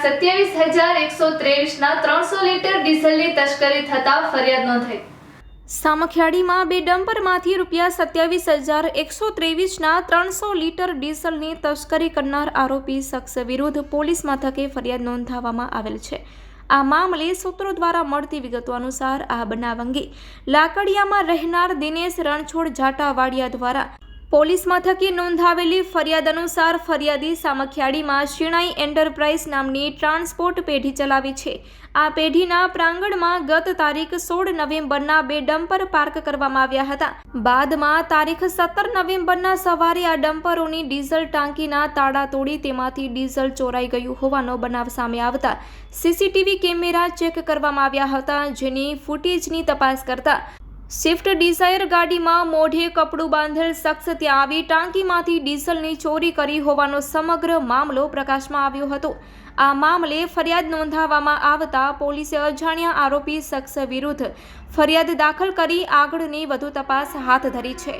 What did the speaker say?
સત્યાવીસ હજાર એકસો ત્રેવીસના ત્રણસો લીટર ડીઝલની તસ્કરી થતા ફરિયાદ નોંધાઈ. સામખિયાળીમાં બે ડમ્પરમાંથી રૂપિયા સત્યાવીસ હજાર એકસો ત્રેવીસના ત્રણસો લીટર ડીઝલની તસ્કરી કરનાર આરોપી શખ્સ વિરુદ્ધ પોલીસ મથકે ફરિયાદ નોંધાવવામાં આવેલ છે. આ મામલે સૂત્રો દ્વારા મળતી વિગતો અનુસાર આ બનાવ અંગે લાકડિયામાં રહેનાર દિનેશ રણછોડ જાટાવાડિયા દ્વારા પોલીસ મથકે નોંધાવેલી ફરિયાદ અનુસાર ફરિયાદી સામખિયાળીમાં શિણાઈ એન્ટરપ્રાઇઝ નામની ટ્રાન્સપોર્ટ પેઢી ચલાવી છે. આ પેઢીના પ્રાંગણમાં ગત તારીખ સોળ નવેમ્બરના બે ડમ્પર પાર્ક કરવામાં આવ્યા હતા. બાદમાં તારીખ સત્તર નવેમ્બરના સવારે આ ડમ્પરોની ડીઝલ ટાંકીના તાળા તોડી તેમાંથી ડીઝલ ચોરાઈ ગયું હોવાનો બનાવ સામે આવતા. સીસીટીવી કેમેરા ચેક કરવામાં આવ્યા હતા જેની ફૂટેજની તપાસ કરતા સ્વિફ્ટ ડિઝાયર ગાડીમાં મોઢે કપડું બાંધેલ શખ્સ ત્યાં આવી ટાંકીમાંથી ડીઝલની ચોરી કરી હોવાનો સમગ્ર મામલો પ્રકાશમાં આવ્યો હતો. આ મામલે ફરિયાદ નોંધાવવામાં આવતા પોલીસે અજાણ્યા આરોપી શખ્સ વિરુદ્ધ ફરિયાદ દાખલ કરી આગળની વધુ તપાસ હાથ ધરી છે.